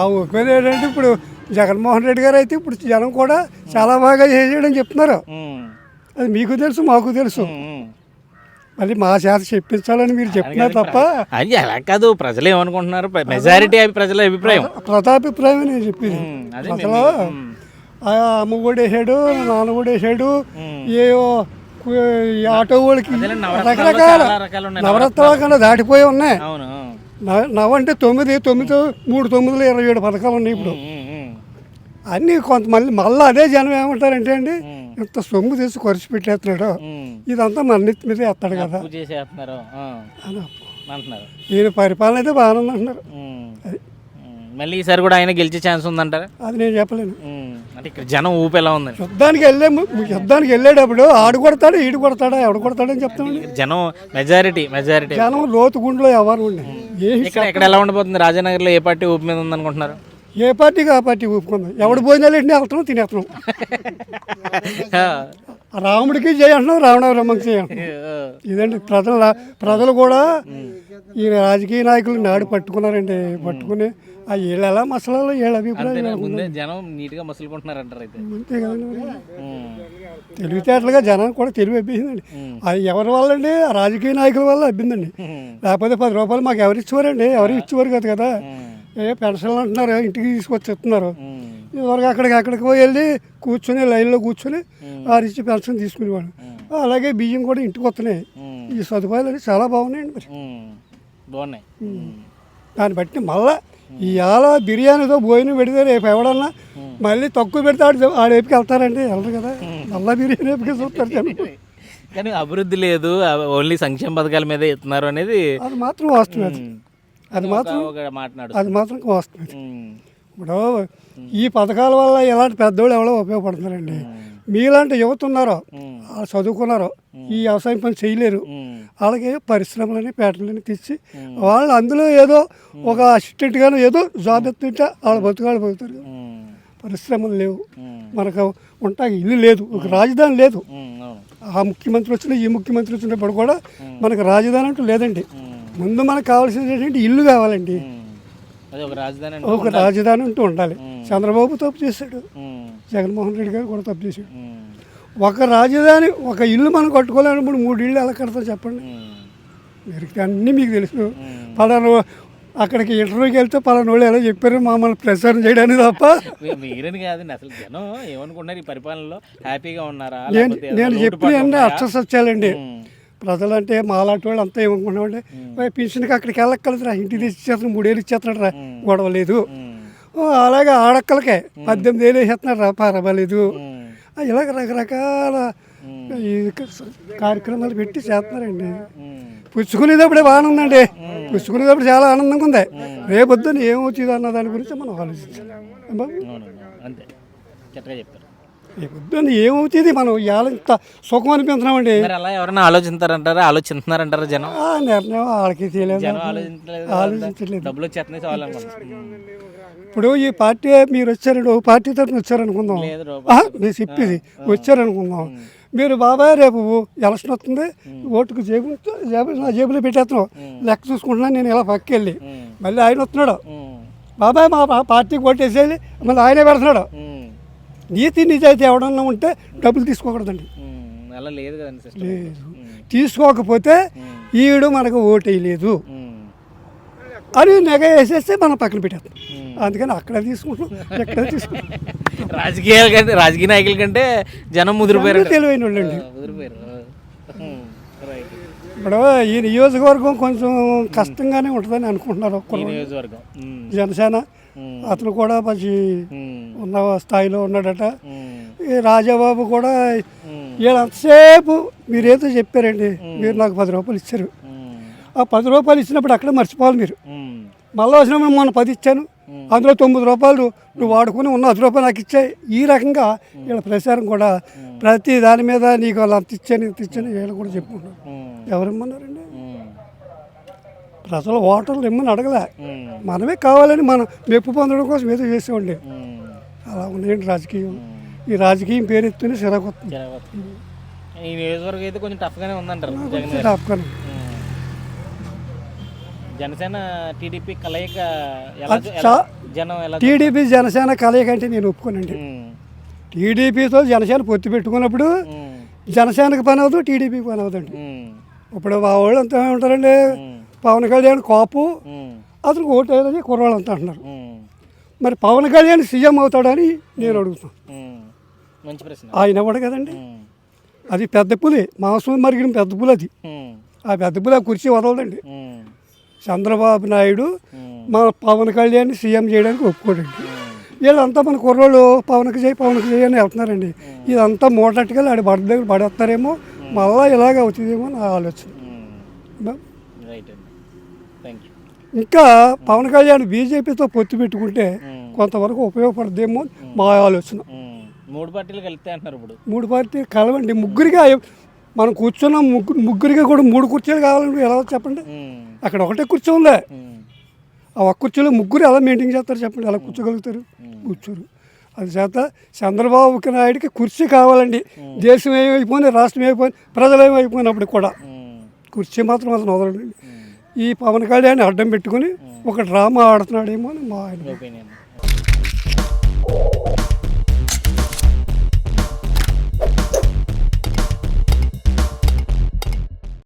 ఆ ఊపిరి ఏంటంటే ఇప్పుడు జగన్మోహన్ రెడ్డి గారు అయితే ఇప్పుడు జనం కూడా చాలా బాగా చేసాడని చెప్తున్నారు. అది మీకు తెలుసు మాకు తెలుసు. మళ్ళీ మా చేత చెప్పించాలని మీరు చెప్తున్నారు తప్ప అది అలా కాదు ప్రజలు ఏమనుకుంటున్నారు? మెజారిటీ ప్రజల అభిప్రాయం. ప్రతాభిప్రాయం నేను చెప్పింది. అసలు అమ్మ కూడా వేసాడు నాన్న కూడా వేసాడు ఉమ్. ఏ కు- ఈ ఆటో వాళ్ళకి రకరకాల. నవరత్నాల కన్నా దాటిపోయి ఉన్నాయి. అవును న- నవ అంటే తొమ్మిది తొమ్మిది మూడు తొమ్మిదిలో ఇరవై ఏడు పథకాలు ఉన్నాయి ఇప్పుడు. అన్నీ కొంత మళ్ళీ మళ్ళీ అదే జనం ఏమంటారంటే అండి ఇంత సొమ్ము తీసి ఖర్చు పెట్టేస్తున్నాడు. ఇదంతా మన నెత్తి మీద వేస్తాడు కదా. ఈయన పరిపాలన అయితే బాగానే అంటున్నారు. మళ్ళీ ఈసారి కూడా ఆయన గెలిచే ఛాన్స్ ఉందంటారా? అది నేను చెప్పలేను. అంటే ఇక్కడ జనం ఊపు ఎలా ఉందని యుద్ధానికి వెళ్ళే ము- యుద్ధానికి వెళ్ళేటప్పుడు ఆడు కొడతాడా ఈడు కొడతాడా ఎవడు కొడతాడని చెప్తామండి. జనం మెజారిటీ మెజారిటీ జనం లోతు గుండెలో ఎవరు ఉండి ఇక్కడ ఎక్కడ ఎలా ఉండబోతుంది రాజానగర్లో ఏ పార్టీ ఊపు మీద ఉందనుకుంటున్నారు? ఏ పార్టీకి ఆ పార్టీ ఒప్పుకుందాం ఎవడు భోజనాలు ఎన్ని వెళ్తున్నాం తినేస్తున్నాం. రాముడికి జయ అంటున్నాం రావణాబ్రహ్మకి జయ అంటున్నాం. ఇదండి ప్రజలు ప్రజలు కూడా ఈ రాజకీయ నాయకులు నాడు పట్టుకున్నారండి పట్టుకుని ఆ వీళ్ళు ఎలా మసలాలో వీళ్ళ అభిప్రాయం జనం అయితే. తెలివితేటలుగా జనానికి కూడా తెలివి అబ్బిందండి. అది ఎవరి వల్ల అండి ఆ రాజకీయ నాయకుల వల్ల అబ్బిందండి. లేకపోతే పది రూపాయలు మాకు ఎవరు ఇచ్చేవారండి? ఎవరు ఇచ్చేవారు కదా కదా. ఏ పెన్షన్లు అంటున్నారు ఇంటికి తీసుకొచ్చి ఇస్తున్నారు. ఇదివరకు అక్కడికి అక్కడికి పోయి వెళ్ళి కూర్చొని లైన్లో కూర్చొని వారు ఇచ్చి పెన్షన్ తీసుకునేవాడు అలాగే బియ్యం కూడా ఇంటికి వస్తున్నాయి. ఈ సదుపాయాలు చాలా బాగున్నాయండి మరి. బాగున్నాయి. దాన్ని బట్టి మళ్ళా ఇవాళ బిర్యానీతో భోజనం పెడితే రేపు ఎవడన్నా మళ్ళీ తక్కువ పెడితే ఆడు ఆడ వేపుకి వెళ్తారండి వెళ్ళరు కదా. మళ్ళీ బిర్యానీ వేపుకి చూస్తారు జనం. కానీ అభివృద్ధి లేదు ఓన్లీ సంక్షేమ పథకాల మీదే ఇస్తున్నారు అనేది అది మాత్రం వాస్తవం అది మాత్రం మాట్లాడు అది మాత్రం వాస్తవం అది. ఇప్పుడు ఈ పథకాల వల్ల ఇలాంటి పెద్దోళ్ళు ఎవరో ఉపయోగపడుతున్నారండి. మీలాంటి యువత ఉన్నారో వాళ్ళు చదువుకున్నారో ఈ వ్యవసాయం పని చేయలేరు. వాళ్ళకి పరిశ్రమలని పేటలని తెచ్చి వాళ్ళు అందులో ఏదో ఒక అసిస్టెంట్గాను ఏదో జాబ్ ఎత్తుంటే వాళ్ళ బతుకాళ్ళు కదా. పరిశ్రమలు లేవు. మనకు ఉంటాకి ఇల్లు లేదు ఒక రాజధాని లేదు. ఆ ముఖ్యమంత్రి వచ్చిన ఈ ముఖ్యమంత్రి వచ్చినప్పుడు కూడా మనకు రాజధాని అంటూ లేదండి. ముందు మనకు కావాల్సింది ఏంటంటే ఇల్లు కావాలండి. ఒక రాజధాని అంటే ఉండాలి. చంద్రబాబు తప్పు చేశాడు. జగన్మోహన్ రెడ్డి గారు కూడా తప్పు చేశాడు. ఒక రాజధాని ఒక ఇల్లు మనం కట్టుకోలేనప్పుడు మూడు ఇళ్ళు ఎలా కడతాం చెప్పండి? మీరు అన్నీ మీకు తెలుసు. పలానా అక్కడికి ఇంటర్వ్యూకి వెళ్తే పలానా వాళ్ళు ఎలా చెప్పారు? మమ్మల్ని ప్రచారం చేయడానికి తప్ప. మీరని కాదండి అసలు జనం ఏమనుకుంటున్నారు? ఈ పరిపాలనలో హ్యాపీగా ఉన్నారా? నేను చెప్పిన అన్నీ ఉన్నాయా? ప్రజలంటే మాలాంటి వాళ్ళు అంతా ఏమనుకున్నామంటే పెన్షన్కి అక్కడికి వెళ్ళక్కలదురా ఇంటికి తెచ్చి ఇచ్చేస్తున్నాడు మూడేళ్ళు ఇచ్చేస్తున్నాడు రా గొడవ లేదు. అలాగే ఆడక్కలకే పద్దెనిమిది ఏళ్ళు వేసేస్తున్నాడు రా పర్వాలేదు ఇలాగ రకరకాల ఈ కార్యక్రమాలు పెట్టి చేస్తున్నారండి. పుచ్చుకునేటప్పుడే బాగానే ఉందండి. పుచ్చుకునేటప్పుడు చాలా ఆనందంగా ఉంది. రేపొద్దున ఏమవుతుంది అన్న దాని గురించి మనం ఆలోచించాలి. బాబు? అంతే. రేపొద్దున ఏమవుతుంది? మనం ఇవాళ ఇంత సుఖం అనిపించినామండి మరి అలా ఎవరైనా ఆలోచిస్తారంటారా? ఆలోచిస్తున్నారంటారా జనం? ఆ నిర్ణయం వాళ్ళకి తెలియదు. జనం ఆలోచించలేదు డబ్బులు వచ్చేస్తున్నాయి ఇప్పుడు ఈ పార్టీ మీరు వచ్చారండి ఓ పార్టీ తరఫున వచ్చారనుకుందాం. లేదు రో- ఆ, నేను చెప్పేది వచ్చారనుకుందాం. మీరు బాబాయ్ రేపు ఎలక్షన్ వస్తుంది. ఓటుకు జేబు జేబు నా జేబులో పెట్టేస్తున్నావు లెక్క చూసుకుంటున్నాను నేను ఇలా పక్కకి వెళ్ళి మళ్ళీ ఆయన వస్తున్నాడు. ఉమ్, బాబాయ్ మా పా- పార్టీకి ఓటేసేయాలి మళ్ళీ ఆయనే పెడుతున్నాడు. ఉమ్, నీతి నిజాయితీ ఎవడన్నా ఉంటే డబ్బులు తీసుకోకూడదండి. అలా లేదు కదండి లేదు. తీసుకోకపోతే ఈడు మనకు ఓటేయలేదు. అని నెగ వేసేస్తే మనం పక్కన పెట్టేస్తాం. అందుకని అక్కడ తీసుకుంటాం ఎక్కడ తీసుకుంటాం. రాజకీయాల కంటే రాజకీయ నాయకుల కంటే జనం ముదిరిపోయారు తెలివైన వాళ్ళండి ముదిరిపోయారు. ఇప్పుడు ఈ నియోజకవర్గం కొంచెం కష్టంగానే ఉంటుందని అనుకుంటున్నారు ఈ ఒక్కరు నియోజకవర్గం. ఉమ్, జనసేన. ఉమ్, అతను కూడా మంచి ఉమ్, ఉన్న స్థాయిలో ఉన్నాడట. ఉమ్, ఈ రాజాబాబు కూడా ఉమ్, వీళ్ళంతసేపు మీరేదో చెప్పారండి మీరు నాకు పది రూపాయలు ఇచ్చారు. ఉమ్, ఆ పది రూపాయలు ఇచ్చినప్పుడు అక్కడ మర్చిపోవాలి మీరు. ఉమ్, మళ్ళీ వచ్చినప్పుడు మొన్న పది ఇచ్చాను. అందులో తొమ్మిది రూపాయలు నువ్వు వాడుకుని ఉన్న పది రూపాయలు నాకు ఇచ్చాయి. ఈ రకంగా వీళ్ళ ప్రచారం కూడా ప్రతి దాని మీద నీకు వాళ్ళు అంత ఇచ్చాను ఇంత ఇచ్చాను వీళ్ళు కూడా చెప్పుకుంటారు ఎవరిమ్మన్నారండి ప్రజలు ఓటర్లు ఇమ్మని అడగలే. మనమే కావాలని మనం మెప్పు పొందడం కోసం ఏదో చేసేవాడి అలా ఉన్నాయండి రాజకీయం. ఈ రాజకీయం పేరు ఎత్తుని సిరాకొస్తుంది. ఈ నియోజకవర్గం అయితే కొంచెం టఫ్గానే ఉందంటారు ఉమ్. జనసేన టీడీపీ కలయిక జనం టీడీపీ జనసేన కలయిక అంటే నేను ఒప్పుకోనండి. టీడీపీతో జనసేన పొత్తు పెట్టుకున్నప్పుడు జనసేనకు పని అవుతుంది టీడీపీకి పని అవుతుంది ఇప్పుడు మా వాళ్ళు అంతా ఉంటారండి పవన్ కళ్యాణ్ కాపు అతను ఓటు వేయాలని కుర్రాళ్ళు అంతా అంటున్నారు. మరి పవన్ కళ్యాణ్ సీఎం అవుతాడని నేను అడుగుతాను. మంచి ప్రశ్న. ఆయన ఇవ్వడు కదండి? అది పెద్ద పులి మాంసం మరిగిన పెద్ద పులి అది. ఆ పెద్ద పులి ఆ కుర్చీ వదలదండి. చంద్రబాబు నాయుడు ఉమ్, మన పవన్ కళ్యాణ్ సీఎం చేయడానికి ఒప్పుకోడండి. ఉమ్. వీళ్ళంతా మన కుర్రోళ్ళు పవన్కి చేయి పవన్కి చేయి అని వెళ్తున్నారండి. ఇదంతా మూటట్టుగా ఆడి బడ దగ్గర పడేస్తారేమో మళ్ళా ఇలాగ అవుతుందేమో నా ఆలోచన. ఇంకా పవన్ కళ్యాణ్ బీజేపీతో పొత్తు పెట్టుకుంటే కొంతవరకు ఉపయోగపడదేమో మా ఆలోచన. మూడు పార్టీలు కలిస్తే అంటున్నారు ఇప్పుడు. మూడు పార్టీ కలవండి. ముగ్గురిగా మనం కూర్చున్న ముగ్గురు ముగ్గురిగా కూడా మూడు కుర్చీలు కావాలంటే ఎలా చెప్పండి? అక్కడ ఒకటే కుర్చీ ఉంది? ఆ ఒక్క కుర్చీలో ముగ్గురు ఎలా మెయింటైన్ చేస్తారు చెప్పండి? ఎలా కూర్చోగలుగుతారు? కూర్చోరు. అది చేత చంద్రబాబుకి నాయుడికి కుర్చీ కావాలండి. దేశం ఏమైపోయింది? రాష్ట్రం ఏమైపోయింది? ప్రజలు ఏమైపోయినప్పుడు కూడా కుర్చీ మాత్రం అతను వదలండి. ఈ పవన్ కళ్యాణ్ అడ్డం పెట్టుకుని ఒక డ్రామా ఆడుతున్నాడేమో అని మా ఆయన